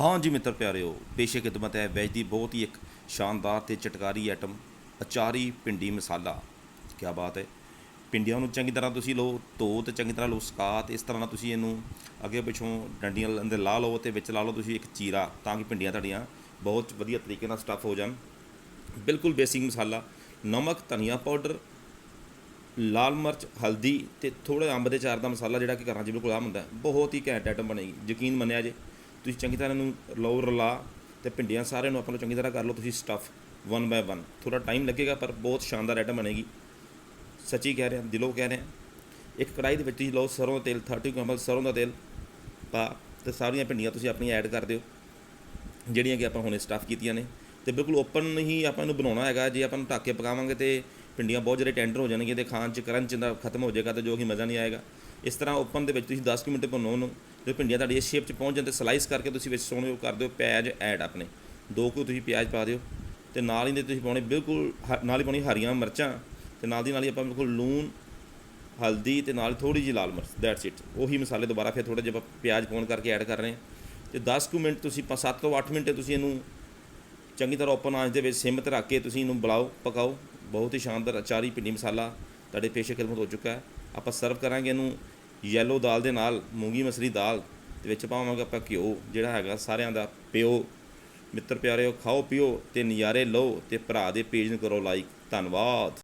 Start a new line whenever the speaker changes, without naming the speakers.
ਹਾਂ ਜੀ ਮਿੱਤਰ ਪਿਆਰਿਓ ਪੇਸ਼ੇ ਖਿਦਮਤ ਹੈ, ਵੈਜ ਦੀ ਬਹੁਤ ਹੀ ਇੱਕ ਸ਼ਾਨਦਾਰ ਤੇ ਚਟਕਾਰੀ ਆਈਟਮ ਅਚਾਰੀ ਪਿੰਡੀ ਮਸਾਲਾ। ਕੀ ਬਾਤ ਹੈ। ਪਿੰਡੀਆਂ ਨੂੰ ਚੰਗੀ ਤਰ੍ਹਾਂ ਤੁਸੀਂ ਲਓ, ਧੋ ਤੇ ਚੰਗੀ ਤਰ੍ਹਾਂ ਲਓ, ਸੁਕਾ ਤੇ ਇਸ ਤਰ੍ਹਾਂ ਨਾਲ ਤੁਸੀਂ ਇਹਨੂੰ ਅੱਗੇ ਪਿੱਛੋਂ ਡੰਡੀਆਂ ਅੰਦਰ ਲਾ ਲਓ ਤੇ ਵਿੱਚ ਲਾ ਲਓ ਤੁਸੀਂ ਇੱਕ ਚੀਰਾ ਤਾਂ ਕਿ ਪਿੰਡੀਆਂ ਤੁਹਾਡੀਆਂ ਬਹੁਤ ਵਧੀਆ ਤਰੀਕੇ ਨਾਲ ਸਟਫ ਹੋ ਜਾਣ। ਬਿਲਕੁਲ ਬੇਸਿਕ ਮਸਾਲਾ, ਨਮਕ, ਧਨੀਆ ਪਾਊਡਰ ਲਾਲ ਮਿਰਚ, ਹਲਦੀ ਤੇ ਥੋੜਾ ਅੰਬ ਦੇ ਚਾਰ ਦਾ ਮਸਾਲਾ ਜਿਹੜਾ ਕਿ ਘਰਾਂ 'ਚ ਬਿਲਕੁਲ ਆਮ ਹੁੰਦਾ ਬਹੁਤ ਹੀ ਘੈਂਟ ਆਈਟਮ ਬਣੇਗੀ, ਯਕੀਨ ਮੰਨਿਆ ਜੇ। ਤੁਸੀਂ ਚੰਗੀ ਤਰ੍ਹਾਂ ਇਹਨੂੰ ਲਓ, ਰਲਾ ਤੇ ਭਿੰਡੀਆਂ ਸਾਰਿਆਂ ਨੂੰ ਆਪਾਂ ਨੂੰ ਚੰਗੀ ਤਰ੍ਹਾਂ ਕਰ ਲਓ, ਤੁਸੀਂ ਸਟਫ ਵਨ ਬਾਏ ਵਨ ਥੋੜਾ ਟਾਈਮ ਲੱਗੇਗਾ, ਪਰ ਬਹੁਤ ਸ਼ਾਨਦਾਰ ਆਈਟਮ ਬਣੇਗੀ। ਸੱਚੀ ਕਹਿ ਰਿਹਾ, ਦਿਲੋਂ ਕਹਿ ਰਿਹਾ। ਇੱਕ ਕੜਾਈ ਦੇ ਵਿੱਚ ਤੁਸੀਂ ਲਓ ਸਰੋਂ ਦਾ ਤੇਲ 30 ਗ੍ਰਾਮ ਸਰੋਂ ਦਾ ਤੇਲ ਪਾ ਤੇ ਸਾਰੀਆਂ ਭਿੰਡੀਆਂ ਤੁਸੀਂ ਆਪਣੀਆਂ ਐਡ ਕਰ ਦਿਓ, ਜਿਹੜੀਆਂ ਕਿ ਆਪਾਂ ਹੁਣੇ ਸਟਫ ਕੀਤੀਆਂ ਨੇ। ਤੇ ਬਿਲਕੁਲ ਓਪਨ ਹੀ ਆਪਾਂ ਇਹਨੂੰ ਬਣਾਉਣਾ ਹੈਗਾ, ਜੇ ਆਪਾਂ ਨੂੰ ਢੱਕ ਕੇ ਪਕਾਵਾਂਗੇ ਤੇ ਭਿੰਡੀਆਂ ਬਹੁਤ ਜਿਹੜੇ ਟੈਂਡਰ ਹੋ ਜਾਣਗੀਆਂ ਤੇ ਖਾਣ ਚ ਕਰੰਚ ਦਾ ਖਤਮ ਹੋ ਜਾਏਗਾ ਤੇ ਜੋ ਕਿ ਮਜ਼ਾ ਨਹੀਂ ਆਏਗਾ। ਇਸ ਤਰ੍ਹਾਂ ਓਪਨ ਦੇ ਵਿੱਚ ਤੁਸੀਂ 10 ਕੁ ਮਿੰਟ ਭੁੰਨੋ ਉਹਨੂੰ। ਜੋ ਭਿੰਡੀਆਂ ਤੁਹਾਡੀ ਇਸ ਸ਼ੇਪ ਚ ਪਹੁੰਚ ਜਾਣ ਤੇ ਸਲਾਈਸ ਕਰਕੇ ਤੁਸੀਂ ਵਿੱਚ ਸੋਹਣੇ ਉਹ ਕਰ ਦਿਓ, ਪਿਆਜ਼ ਐਡ ਆਪਣੇ। ਦੋ ਕੁ ਤੁਸੀਂ ਪਿਆਜ਼ ਪਾ ਦਿਓ, ਤੇ ਨਾਲ ਹੀ ਦੇ ਤੁਸੀਂ ਪਾਉਣੇ, ਬਿਲਕੁਲ ਹ- ਨਾਲ ਹੀ ਪਾਉਣੀ ਹਰੀਆਂ ਮਿਰਚਾਂ, ਤੇ ਨਾਲ ਦੀ ਨਾਲ ਹੀ ਆਪਾਂ ਬਿਲਕੁਲ ਲੂਣ, ਹਲਦੀ ਤੇ ਨਾਲ ਥੋੜੀ ਜਿਹੀ ਲਾਲ ਮਿਰਚ ਦੈਟਸ ਇਟ ਉਹੀ ਮਸਾਲੇ ਦੁਬਾਰਾ ਫਿਰ ਥੋੜਾ ਜਿਹਾ ਆਪਾਂ ਪਿਆਜ਼ ਪਾਉਣ ਕਰਕੇ ਐਡ ਕਰ ਰਹੇ ਹਾਂ। ਤੇ 10 ਕੁ ਮਿੰਟ ਤੁਸੀਂ 7 ਤੋਂ 8 ਮਿੰਟ ਤੁਸੀਂ ਇਹਨੂੰ ਚੰਗੀ ਤਰ੍ਹਾਂ ਓਪਨ ਆਂਚ ਦੇ ਵਿੱਚ ਸਿਮ ਤੇ ਰੱਖ ਕੇ ਤੁਸੀਂ ਇਹਨੂੰ ਬੁਲਾਓ, ਪਕਾਓ। ਬਹੁਤ ਹੀ ਸ਼ਾਨਦਾਰ, ਅਚਾਰੀ ਪਿੰਡੀ ਮਸਾਲਾ ਤੁਹਾਡੇ ਪੇਸ਼ੇ ਖਿਦਮਤ ਹੋ ਚੁੱਕਾ ਹੈ। ਆਪਾਂ ਸਰਵ ਕਰਾਂਗੇ ਇਹਨੂੰ ਯੈਲੋ ਦਾਲ ਦੇ ਨਾਲ ਮੂੰਗੀ ਮਸਰੀ ਦਾਲ ਦੇ ਵਿੱਚ ਪਾਵਾਂਗੇ ਆਪਾਂ ਘਿਓ, ਜਿਹੜਾ ਹੈਗਾ ਸਾਰਿਆਂ ਦਾ, ਪਿਓ, ਮਿੱਤਰ ਪਿਆਰਿਓ ਖਾਓ, ਪੀਓ ਤੇ ਨਜ਼ਾਰੇ ਲਓ ਤੇ ਭਰਾ ਦੇ ਪੇਜ ਨੂੰ ਕਰੋ ਲਾਈਕ ਧੰਨਵਾਦ।